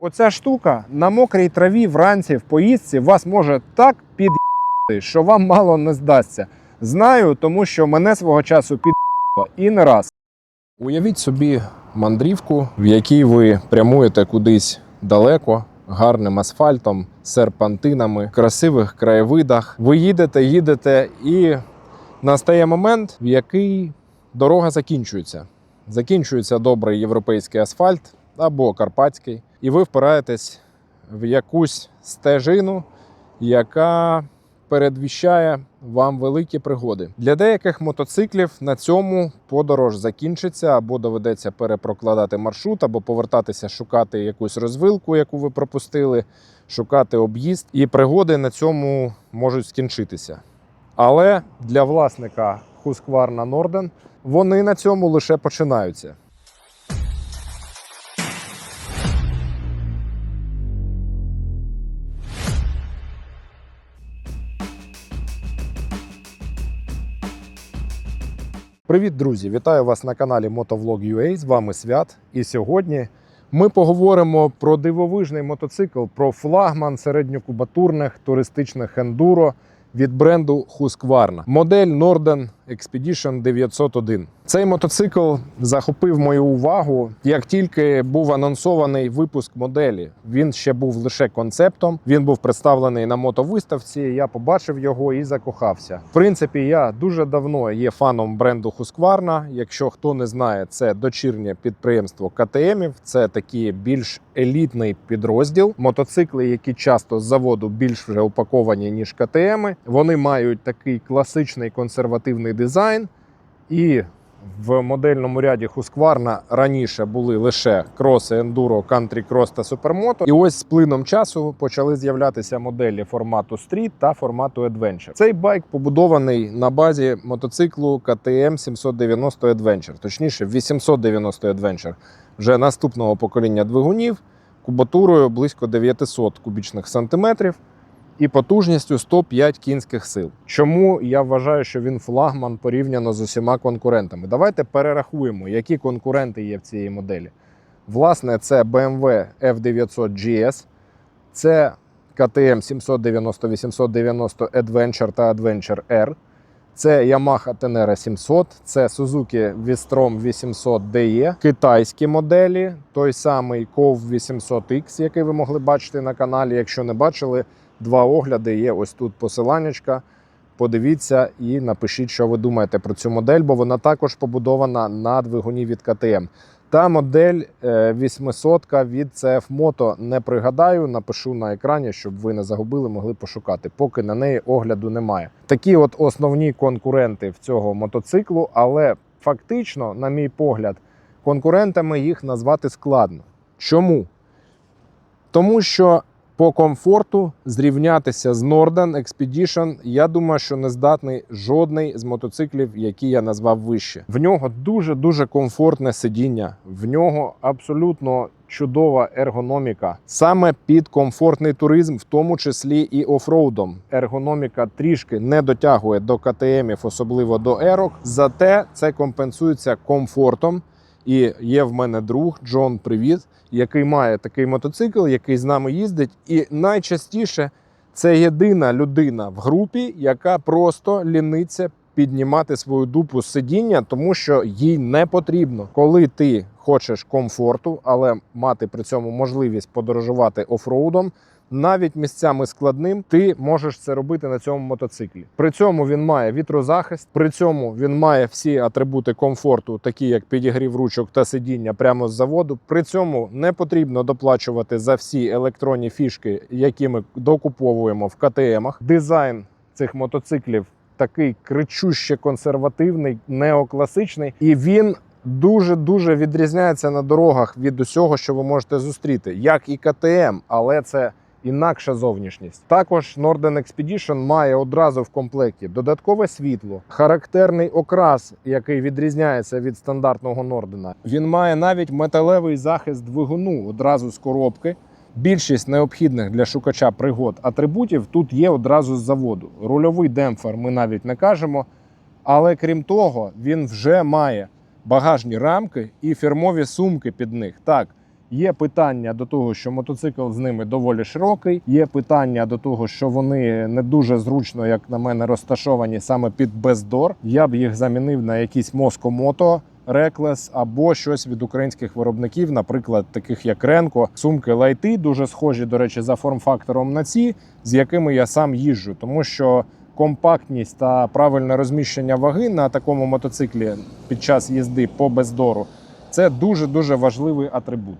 Оця штука на мокрій траві вранці в поїздці вас може так під'їти, що вам мало не здасться. Знаю, тому що мене свого часу під'їло і не раз. Уявіть собі мандрівку, в якій ви прямуєте кудись далеко, гарним асфальтом, серпантинами, красивих краєвидах. Ви їдете, їдете, і настає момент, в який дорога закінчується. Закінчується добрий європейський асфальт або карпатський, і ви впираєтесь в якусь стежину, яка передвіщає вам великі пригоди. Для деяких мотоциклів на цьому подорож закінчиться, або доведеться перепрокладати маршрут, або повертатися шукати якусь розвилку, яку ви пропустили, шукати об'їзд. І пригоди на цьому можуть скінчитися. Але для власника Husqvarna Norden вони на цьому лише починаються. Привіт, друзі! Вітаю вас на каналі Motovlog.ua. З вами Свят. І сьогодні ми поговоримо про дивовижний мотоцикл, про флагман середньокубатурних туристичних ендуро від бренду Husqvarna. Модель Norden Expedition 901. Цей мотоцикл захопив мою увагу, як тільки був анонсований випуск моделі. Він ще був лише концептом. Він був представлений на мотовиставці. Я побачив його і закохався. В принципі, я дуже давно є фаном бренду Husqvarna. Якщо хто не знає, це дочірнє підприємство КТМів. Це такий більш елітний підрозділ. Мотоцикли, які часто з заводу більш вже упаковані ніж КТМи. Вони мають такий класичний консервативний дизайн і в модельному ряді Husqvarna раніше були лише кроси, ендуро, кантрі крос та супермото. І ось з плином часу почали з'являтися моделі формату Street та формату Adventure. Цей байк побудований на базі мотоциклу KTM 790 Adventure, точніше 890 Adventure, вже наступного покоління двигунів, кубатурою близько 900 кубічних сантиметрів і потужністю 105 кінських сил. Чому я вважаю, що він флагман порівняно з усіма конкурентами? Давайте перерахуємо, які конкуренти є в цій моделі. Власне, це BMW F900 GS, це KTM 790 890 Adventure та Adventure R. Це Yamaha Tenere 700, це Suzuki V-Strom 800 DE, китайські моделі, той самий KOV 800X, який ви могли бачити на каналі. Якщо не бачили, два огляди є ось тут посиланнячка. Подивіться і напишіть, що ви думаєте про цю модель, бо вона також побудована на двигуні від КТМ. Та модель е, 800 від CF Moto не пригадаю, напишу на екрані, щоб ви не загубили, могли пошукати. Поки на неї огляду немає. Такі от основні конкуренти в цього мотоциклу, але фактично, на мій погляд, конкурентами їх назвати складно. Чому? Тому що по комфорту зрівнятися з Norden Expedition, я думаю, що не здатний жодний з мотоциклів, які я назвав вище. В нього дуже дуже комфортне сидіння, в нього абсолютно чудова ергономіка. Саме під комфортний туризм, в тому числі і офроудом. Ергономіка трішки не дотягує до КТМів, особливо до ерок. Зате це компенсується комфортом. І є в мене друг Джон Привіт, який має такий мотоцикл, який з нами їздить. І найчастіше це єдина людина в групі, яка просто ліниться піднімати свою дупу з сидіння, тому що їй не потрібно, коли ти хочеш комфорту, але мати при цьому можливість подорожувати офроудом. Навіть місцями складним ти можеш це робити на цьому мотоциклі. При цьому він має вітрозахист, при цьому він має всі атрибути комфорту, такі як підігрів ручок та сидіння прямо з заводу. При цьому не потрібно доплачувати за всі електронні фішки, які ми докуповуємо в КТМах. Дизайн цих мотоциклів такий кричуще консервативний, неокласичний, і він дуже дуже відрізняється на дорогах від усього, що ви можете зустріти, як і КТМ, але це інакша зовнішність. Також Norden Expedition має одразу в комплекті додаткове світло, характерний окрас, який відрізняється від стандартного Нордена. Він має навіть металевий захист двигуну одразу з коробки. Більшість необхідних для шукача пригод атрибутів тут є одразу з заводу. Рульовий демпфер ми навіть не кажемо. Але крім того, він вже має багажні рамки і фірмові сумки під них. Так, Є питання до того, що мотоцикл з ними доволі широкий. Є питання до того, що вони не дуже зручно, як на мене, розташовані саме під бездор. Я б їх замінив на якісь Москомото. Реклес або щось від українських виробників, наприклад, таких як Ренко, сумки лайти, дуже схожі, до речі, за форм-фактором на ці, з якими я сам їжджу, тому що компактність та правильне розміщення ваги на такому мотоциклі під час їзди по бездору це дуже дуже важливий атрибут.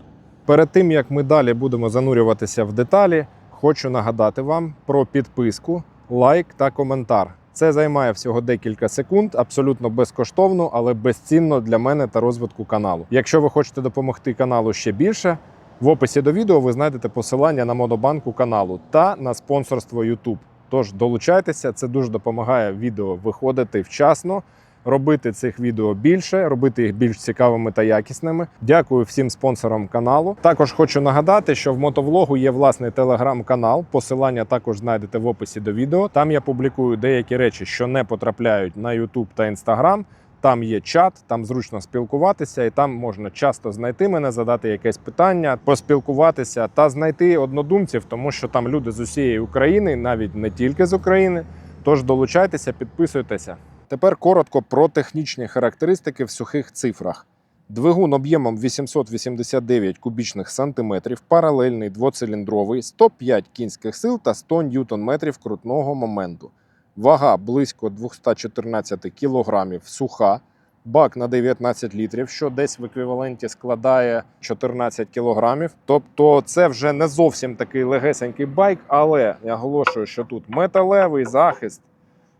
Перед тим як ми далі будемо занурюватися в деталі, хочу нагадати вам про підписку, лайк та коментар. Це займає всього декілька секунд, абсолютно безкоштовно, але безцінно для мене та розвитку каналу. Якщо ви хочете допомогти каналу ще більше, в описі до відео ви знайдете посилання на монобанку каналу та на спонсорство YouTube. Тож долучайтеся, це дуже допомагає відео виходити вчасно, робити цих відео більше, робити їх більш цікавими та якісними. Дякую всім спонсорам каналу. Також хочу нагадати, що в мотовлогу є власний телеграм-канал. Посилання також знайдете в описі до відео. Там я публікую деякі речі, що не потрапляють на YouTube та Instagram. Там є чат, там зручно спілкуватися, і там можна часто знайти мене, задати якесь питання, поспілкуватися та знайти однодумців, тому що там люди з усієї України, навіть не тільки з України. Тож долучайтеся, підписуйтеся. Тепер коротко про технічні характеристики в сухих цифрах. Двигун об'ємом 889 кубічних сантиметрів, паралельний двоциліндровий, 105 кінських сил та 100 ньютон-метрів крутного моменту. Вага близько 214 кілограмів, суха. Бак на 19 літрів, що десь в еквіваленті складає 14 кілограмів. Тобто це вже не зовсім такий легесенький байк, але я оголошую, що тут металевий захист,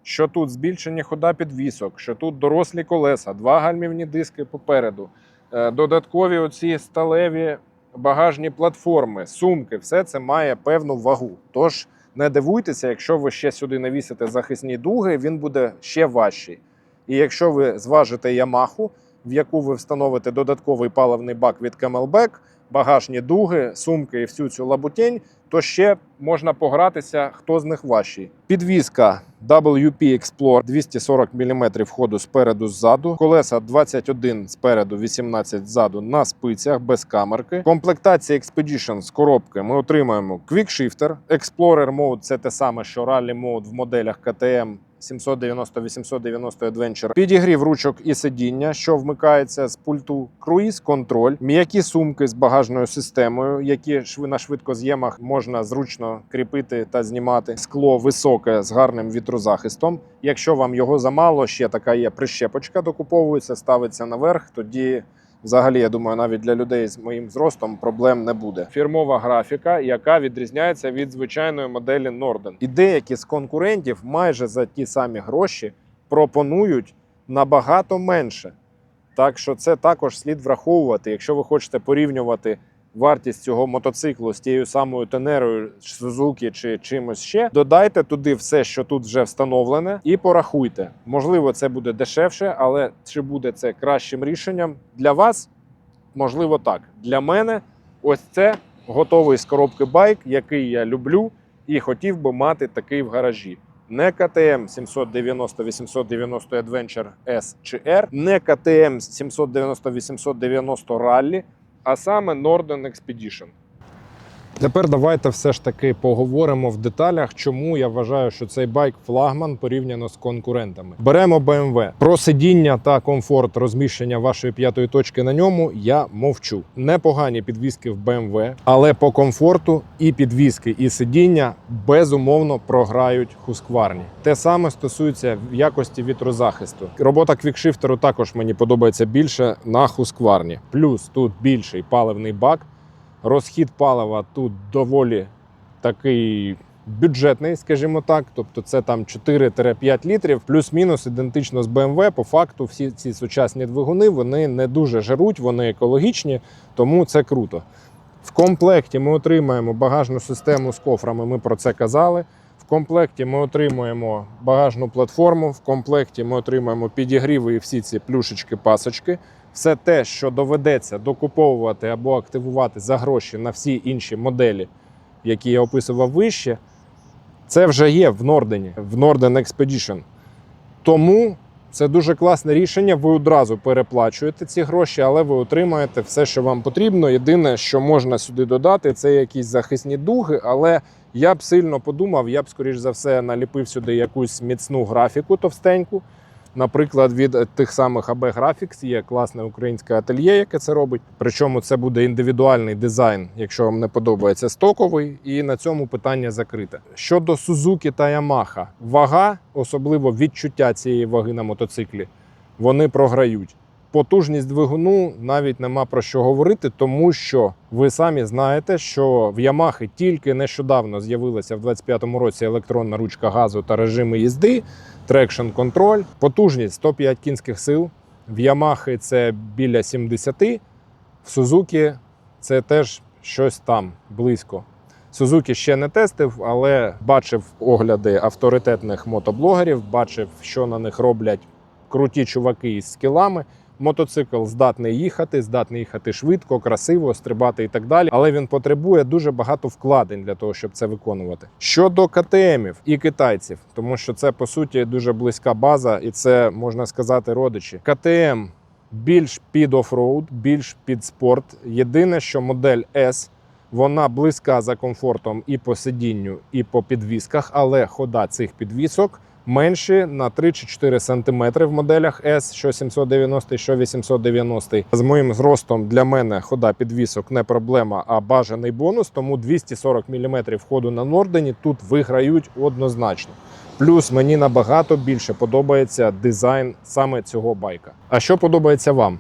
що тут збільшення хода підвісок, що тут дорослі колеса, два гальмівні диски попереду, е, додаткові оці сталеві багажні платформи, сумки, все це має певну вагу. Тож не дивуйтеся, якщо ви ще сюди навісите захисні дуги, він буде ще важчий. І якщо ви зважите Ямаху, в яку ви встановите додатковий паливний бак від Camelback, багажні дуги, сумки і всю цю лабутень, то ще можна погратися, хто з них важчий. Підвізка WP Explorer 240 мм ходу спереду ззаду, колеса 21 спереду, 18 ззаду на спицях без камерки. Комплектація Expedition з коробки ми отримаємо Quick Shifter, Explorer Mode – це те саме, що Rally Mode в моделях KTM 790-890 Adventure, підігрів ручок і сидіння, що вмикається з пульту, круїз контроль, м'які сумки з багажною системою, які на швидкоз'ємах можна зручно кріпити та знімати. Скло високе з гарним вітрозахистом. Якщо вам його замало, ще така є прищепочка, докуповується, ставиться наверх. Тоді Взагалі, я думаю, навіть для людей з моїм зростом проблем не буде. Фірмова графіка, яка відрізняється від звичайної моделі Norden. І деякі з конкурентів майже за ті самі гроші пропонують набагато менше. Так що це також слід враховувати, якщо ви хочете порівнювати вартість цього мотоциклу з тією самою тенерою Suzuki чи чимось ще. Додайте туди все, що тут вже встановлене, і порахуйте. Можливо, це буде дешевше, але чи буде це кращим рішенням для вас? Можливо, так. Для мене ось це готовий з коробки байк, який я люблю і хотів би мати такий в гаражі. Не КТМ 790-890 Adventure S чи R, не КТМ 790-890 Rally, а саме Northern Expedition. Тепер давайте все ж таки поговоримо в деталях, чому я вважаю, що цей байк флагман порівняно з конкурентами. Беремо BMW. Про сидіння та комфорт розміщення вашої п'ятої точки на ньому я мовчу. Непогані підвіски в BMW, але по комфорту і підвіски, і сидіння безумовно програють хускварні. Те саме стосується якості вітрозахисту. Робота квікшифтеру також мені подобається більше на хускварні. Плюс тут більший паливний бак. Розхід палива тут доволі такий бюджетний, скажімо так. Тобто це там 4-5 літрів, плюс-мінус ідентично з BMW. По факту, всі ці сучасні двигуни вони не дуже жаруть, вони екологічні, тому це круто. В комплекті ми отримаємо багажну систему з кофрами. Ми про це казали. В комплекті ми отримуємо багажну платформу. В комплекті ми отримуємо підігріви і всі ці плюшечки-пасочки. Все те, що доведеться докуповувати або активувати за гроші на всі інші моделі, які я описував вище, це вже є в Нордені, в Norden Expedition. Тому Це дуже класне рішення. Ви одразу переплачуєте ці гроші, але ви отримаєте все, що вам потрібно. Єдине, що можна сюди додати, це якісь захисні дуги. Але я б сильно подумав, я б, скоріш за все, наліпив сюди якусь міцну графіку товстеньку. Наприклад, від тих самих AB Graphics є класне українське ательє, яке це робить. Причому це буде індивідуальний дизайн, якщо вам не подобається стоковий, і на цьому питання закрите. Щодо Suzuki та Yamaha, вага, особливо відчуття цієї ваги на мотоциклі, вони програють. Потужність двигуну навіть нема про що говорити, тому що ви самі знаєте, що в Ямахи тільки нещодавно з'явилася в 25-му році електронна ручка газу та режими їзди, трекшн контроль, потужність 105 кінських сил. В Ямахи це біля 70, в Сузукі це теж щось там близько. Сузукі ще не тестив, але бачив огляди авторитетних мотоблогерів, бачив, що на них роблять круті чуваки із скілами. Мотоцикл здатний їхати, здатний їхати швидко, красиво, стрибати і так далі. Але він потребує дуже багато вкладень для того, щоб це виконувати. Щодо КТМів і китайців, тому що це по суті дуже близька база, і це можна сказати родичі. КТМ більш під офроуд, більш під спорт. Єдине, що модель S вона близька за комфортом і по сидінню, і по підвісках, але хода цих підвісок менші на 3 чи 4 см в моделях S, що 790, що 890. З моїм зростом для мене хода підвісок не проблема, а бажаний бонус. Тому 240 мм ходу на Нордені тут виграють однозначно. Плюс мені набагато більше подобається дизайн саме цього байка. А що подобається вам?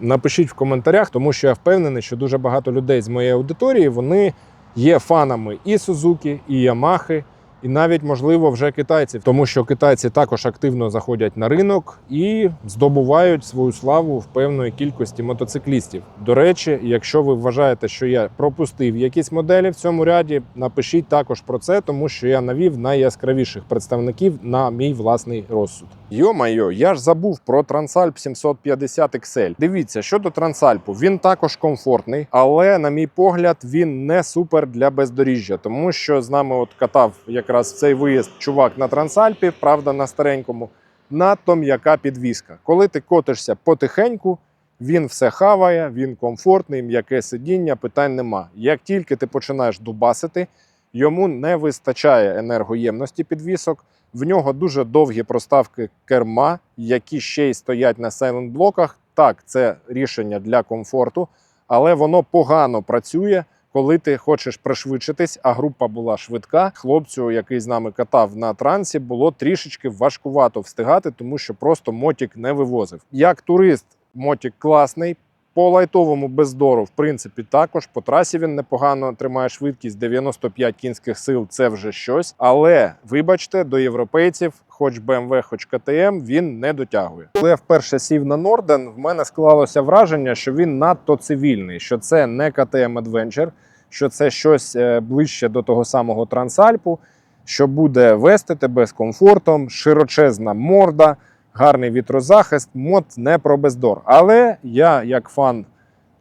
Напишіть в коментарях, тому що я впевнений, що дуже багато людей з моєї аудиторії вони є фанами і Сузуки, і Ямахи, і навіть, можливо, вже китайців, тому що китайці також активно заходять на ринок і здобувають свою славу в певної кількості мотоциклістів. До речі, якщо ви вважаєте, що я пропустив якісь моделі в цьому ряді, напишіть також про це, тому що я навів найяскравіших представників на мій власний розсуд. Йо-майо, я ж забув про Transalp 750 XL. Дивіться, щодо Трансальпу, він також комфортний, але, на мій погляд, він не супер для бездоріжжя, тому що з нами от катав якраз в цей виїзд чувак на Трансальпі, правда, на старенькому. Надто м'яка підвіска. Коли ти котишся потихеньку, він все хаває, він комфортний, м'яке сидіння, питань нема. Як тільки ти починаєш дубасити, йому не вистачає енергоємності підвісок. В нього дуже довгі проставки керма, які ще й стоять на сайлент-блоках. Так, це рішення для комфорту, але воно погано працює, коли ти хочеш пришвидшитись, а група була швидка. Хлопцю, який з нами катав на трансі, було трішечки важкувато встигати, тому що просто мотік не вивозив. Як турист, мотік класний. По лайтовому бездору, в принципі, також по трасі він непогано тримає швидкість 95 кінських сил. Це вже щось. Але вибачте, до європейців, хоч BMW, хоч КТМ, він не дотягує. Коли я вперше сів на Норден, в мене склалося враження, що він надто цивільний, що це не КТМ Adventure, що це щось е, ближче до того самого Трансальпу, що буде вести тебе з комфортом, широчезна морда гарний вітрозахист, мод не про бездор. Але я, як фан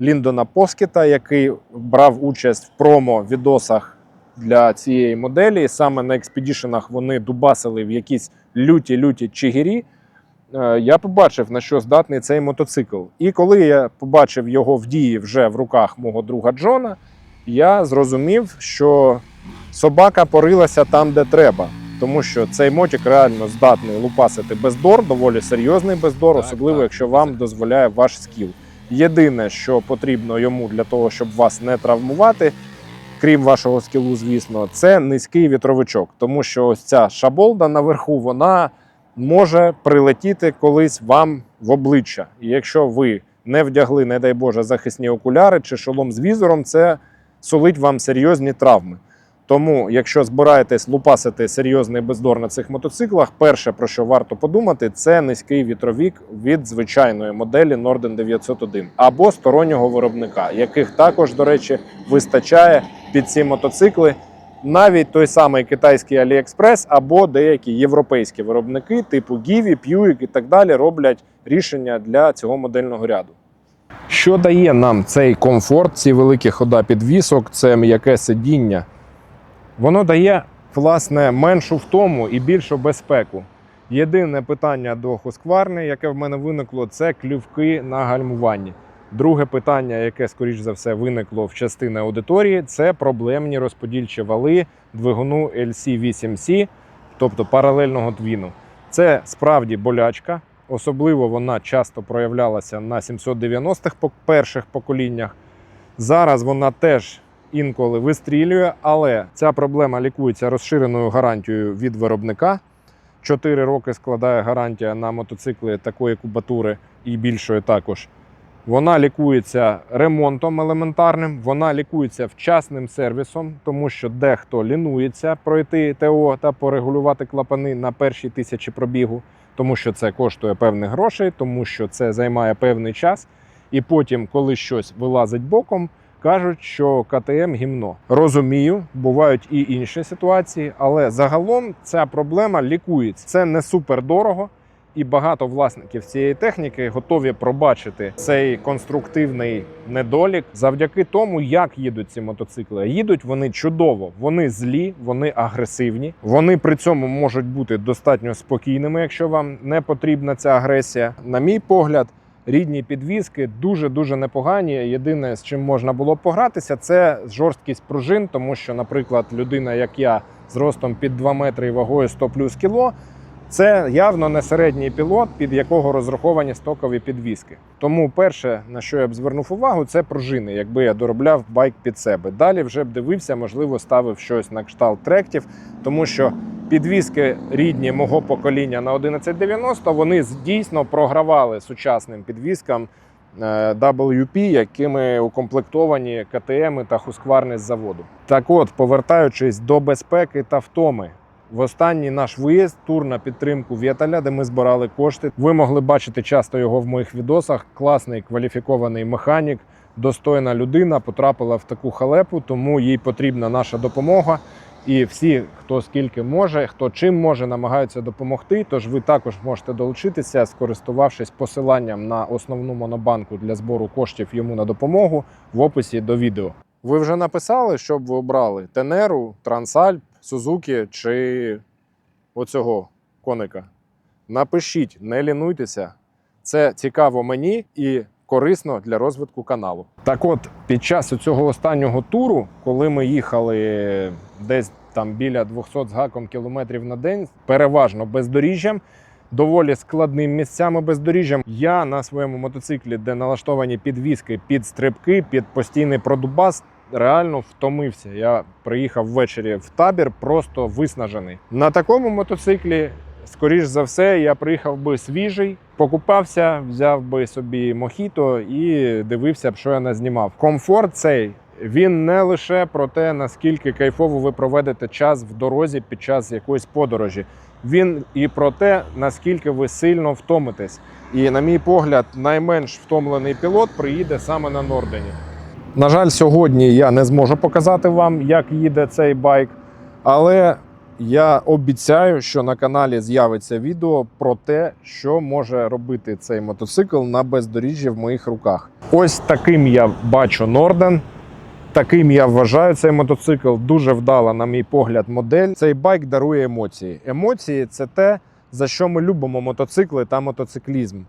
Ліндона Поскіта, який брав участь в промо-відосах для цієї моделі, саме на експедішенах вони дубасили в якісь люті-люті чигирі. е, Я побачив, на що здатний цей мотоцикл. І коли я побачив його в дії вже в руках мого друга Джона, я зрозумів, що собака порилася там, де треба тому що цей мотик реально здатний лупасити бездор, доволі серйозний бездор, Так, особливо так, якщо вам так. дозволяє ваш скіл. Єдине, що потрібно йому для того, щоб вас не травмувати, крім вашого скілу, звісно, це низький вітровичок, тому що ось ця шаболда наверху, вона може прилетіти колись вам в обличчя. І якщо ви не вдягли, не дай Боже, захисні окуляри чи шолом з візором, це сулить вам серйозні травми. Тому, якщо збираєтесь лупасити серйозний бездор на цих мотоциклах, перше про що варто подумати, це низький вітровік від звичайної моделі Norden 901 або стороннього виробника, яких також, до речі, вистачає під ці мотоцикли. Навіть той самий китайський AliExpress або деякі європейські виробники, типу Givi, Puig і так далі, роблять рішення для цього модельного ряду. Що дає нам цей комфорт, ці великі хода підвісок, це м'яке сидіння? Воно дає власне меншу втому і більшу безпеку. Єдине питання до Husqvarna, яке в мене виникло, це клювки на гальмуванні. Друге питання, яке скоріш за все виникло в частини аудиторії, це проблемні розподільчі вали двигуну LC8C, тобто паралельного твіну. Це справді болячка. Особливо вона часто проявлялася на 790-х по- перших поколіннях. Зараз вона теж інколи вистрілює, але ця проблема лікується розширеною гарантією від виробника. 4 роки складає гарантія на мотоцикли такої кубатури і більшої також. Вона лікується ремонтом елементарним, вона лікується вчасним сервісом, тому що дехто лінується пройти ТО та порегулювати клапани на першій тисячі пробігу, тому що це коштує певних грошей, тому що це займає певний час. І потім, коли щось вилазить боком, кажуть, що КТМ гімно. Розумію, бувають і інші ситуації, але загалом ця проблема лікується. Це не супер дорого. І багато власників цієї техніки готові пробачити цей конструктивний недолік завдяки тому, як їдуть ці мотоцикли. Їдуть вони чудово, вони злі, вони агресивні. Вони при цьому можуть бути достатньо спокійними, якщо вам не потрібна ця агресія. На мій погляд, рідні підвіски дуже дуже непогані. Єдине, з чим можна було б погратися, це жорсткість пружин, тому що, наприклад, людина, як я, з ростом під 2 метри і вагою 100 плюс кіло. Це явно не середній пілот, під якого розраховані стокові підвіски. Тому перше, на що я б звернув увагу, це пружини, якби я доробляв байк під себе. Далі вже б дивився, можливо, ставив щось на кшталт тректів, тому що підвіски рідні мого покоління на 1190 вони дійсно програвали сучасним підвіскам е, WP, якими укомплектовані КТМ та Husqvarna з заводу. Так от, повертаючись до безпеки та втоми. В останній наш виїзд, тур на підтримку Вєталя, де ми збирали кошти. Ви могли бачити часто його в моїх відосах. Класний кваліфікований механік, достойна людина потрапила в таку халепу, тому їй потрібна наша допомога. І всі, хто скільки може, хто чим може, намагаються допомогти. Тож ви також можете долучитися, скористувавшись посиланням на основну монобанку для збору коштів йому на допомогу в описі до відео. Ви вже написали, щоб ви обрали Тенеру, Трансальп, Сузуки чи оцього коника. Напишіть, не лінуйтеся. Це цікаво мені і корисно для розвитку каналу. Так от, під час цього останнього туру, коли ми їхали десь там біля 200 з гаком кілометрів на день, переважно бездоріжжям, доволі складним місцями бездоріжжям, я на своєму мотоциклі, де налаштовані підвіски під стрибки, під постійний продубас, реально втомився. Я приїхав ввечері в табір, просто виснажений. На такому мотоциклі, скоріш за все, я приїхав би свіжий, покупався, взяв би собі мохіто і дивився б, що я назнімав. Комфорт цей. Він не лише про те, наскільки кайфово ви проведете час в дорозі під час якоїсь подорожі. Він і про те, наскільки ви сильно втомитесь. І, на мій погляд, найменш втомлений пілот приїде саме на Нордені. На жаль, сьогодні я не зможу показати вам, як їде цей байк, але я обіцяю, що на каналі з'явиться відео про те, що може робити цей мотоцикл на бездоріжжі в моїх руках. Ось таким я бачу Норден. Таким я вважаю цей мотоцикл. Дуже вдала, на мій погляд, модель. Цей байк дарує емоції. Емоції це те, за що ми любимо мотоцикли та мотоциклізм.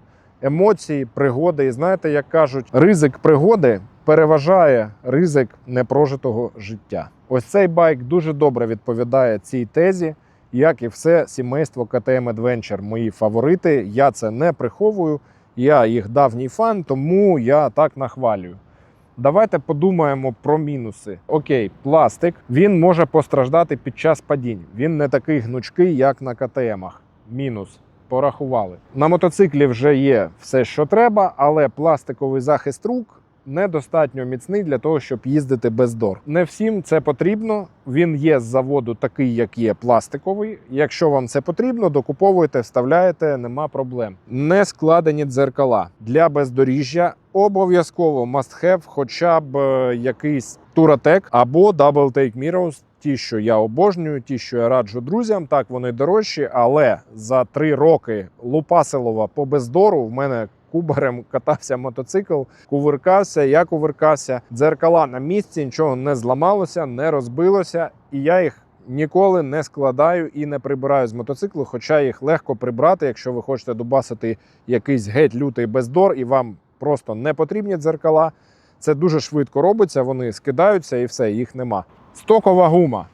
Емоції, пригоди. І знаєте, як кажуть, ризик пригоди переважає ризик непрожитого життя. Ось цей байк дуже добре відповідає цій тезі, як і все сімейство KTM Adventure. Мої фаворити. Я це не приховую. Я їх давній фан, тому я так нахвалюю. Давайте подумаємо про мінуси. Окей, пластик він може постраждати під час падінь. Він не такий гнучкий, як на КТМах. Мінус. Порахували. На мотоциклі вже є все, що треба, але пластиковий захист рук недостатньо міцний для того, щоб їздити без дор. Не всім це потрібно. Він є з заводу такий, як є пластиковий. Якщо вам це потрібно, докуповуєте, вставляєте, нема проблем. Не складені дзеркала для бездоріжжя. Обов'язково must have хоча б е, якийсь Туратек або Double Take Mirrors. Ті, що я обожнюю, ті, що я раджу друзям, так вони дорожчі, але за три роки Лупасилова по бездору в мене кубарем катався мотоцикл, кувиркався, я кувиркався. Дзеркала на місці, нічого не зламалося, не розбилося, і я їх ніколи не складаю і не прибираю з мотоциклу, хоча їх легко прибрати, якщо ви хочете дубасити якийсь геть лютий бездор, і вам просто не потрібні дзеркала. Це дуже швидко робиться, вони скидаються і все, їх нема. Стокова гума.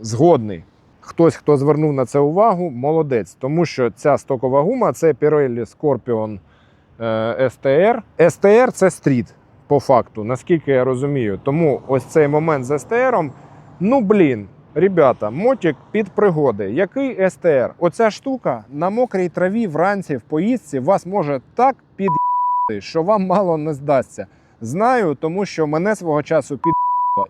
Згодний. Хтось, хто звернув на це увагу, молодець, тому що ця стокова гума це Pirelli Scorpion е, STR. STR це стріт, по факту, наскільки я розумію. Тому ось цей момент з STR, ну блін, ребята, мотик під пригоди. Який STR? Оця штука на мокрій траві вранці в поїздці вас може так під'їти, що вам мало не здасться. Знаю, тому що мене свого часу під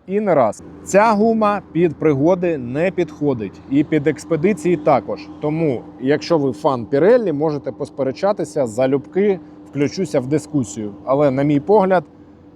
і не раз. Ця гума під пригоди не підходить і під експедиції також. Тому, якщо ви фан Pirelli, можете посперечатися залюбки, включуся в дискусію. Але, на мій погляд,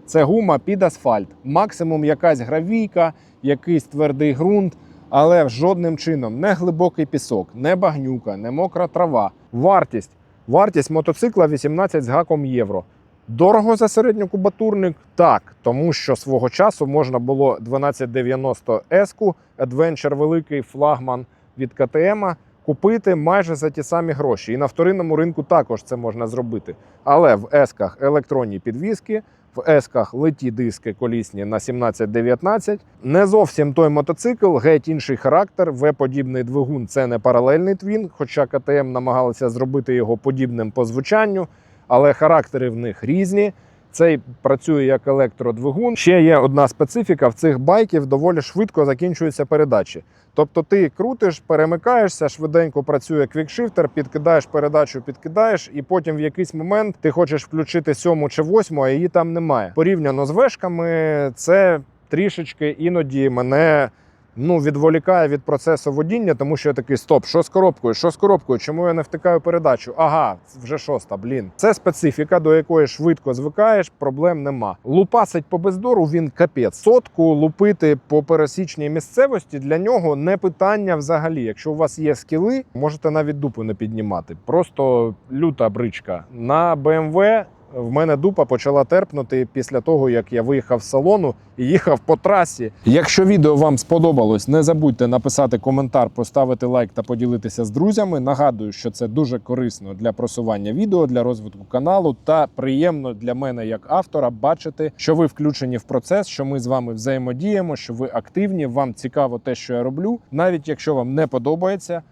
це гума під асфальт. Максимум якась гравійка, якийсь твердий ґрунт, але жодним чином не глибокий пісок, не багнюка, не мокра трава. Вартість. Вартість мотоцикла 18 з гаком євро. Дорого за середньокубатурник? Так, тому що свого часу можна було 1290 S, Adventure великий флагман від КТМ, купити майже за ті самі гроші. І на вторинному ринку також це можна зробити. Але в есках електронні підвіски, в есках леті диски колісні на 17-19. Не зовсім той мотоцикл, геть інший характер. В-подібний двигун це не паралельний твін, хоча КТМ намагалися зробити його подібним по звучанню але характери в них різні. Цей працює як електродвигун. Ще є одна специфіка: в цих байків доволі швидко закінчуються передачі. Тобто ти крутиш, перемикаєшся, швиденько працює квікшифтер, підкидаєш передачу, підкидаєш, і потім в якийсь момент ти хочеш включити сьому чи восьму, а її там немає. Порівняно з вешками, це трішечки іноді мене ну, відволікає від процесу водіння, тому що я такий стоп, що з коробкою? Що з коробкою? Чому я не втикаю передачу? Ага, вже шоста, блін. Це специфіка, до якої швидко звикаєш, проблем нема. Лупасить по бездору він капець. Сотку лупити по пересічній місцевості для нього не питання взагалі. Якщо у вас є скіли, можете навіть дупу не піднімати. Просто люта бричка. На BMW в мене дупа почала терпнути після того, як я виїхав з салону і їхав по трасі. Якщо відео вам сподобалось, не забудьте написати коментар, поставити лайк та поділитися з друзями. Нагадую, що це дуже корисно для просування відео, для розвитку каналу та приємно для мене як автора бачити, що ви включені в процес, що ми з вами взаємодіємо, що ви активні, вам цікаво те, що я роблю, навіть якщо вам не подобається.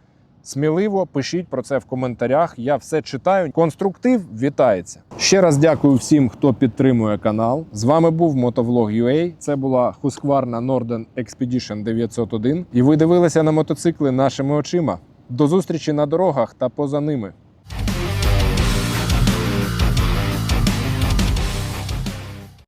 Сміливо пишіть про це в коментарях. Я все читаю. Конструктив вітається. Ще раз дякую всім, хто підтримує канал. З вами був Мотовлог UA. Це була Husqvarna Norden Expedition 901. І ви дивилися на мотоцикли нашими очима. До зустрічі на дорогах та поза ними.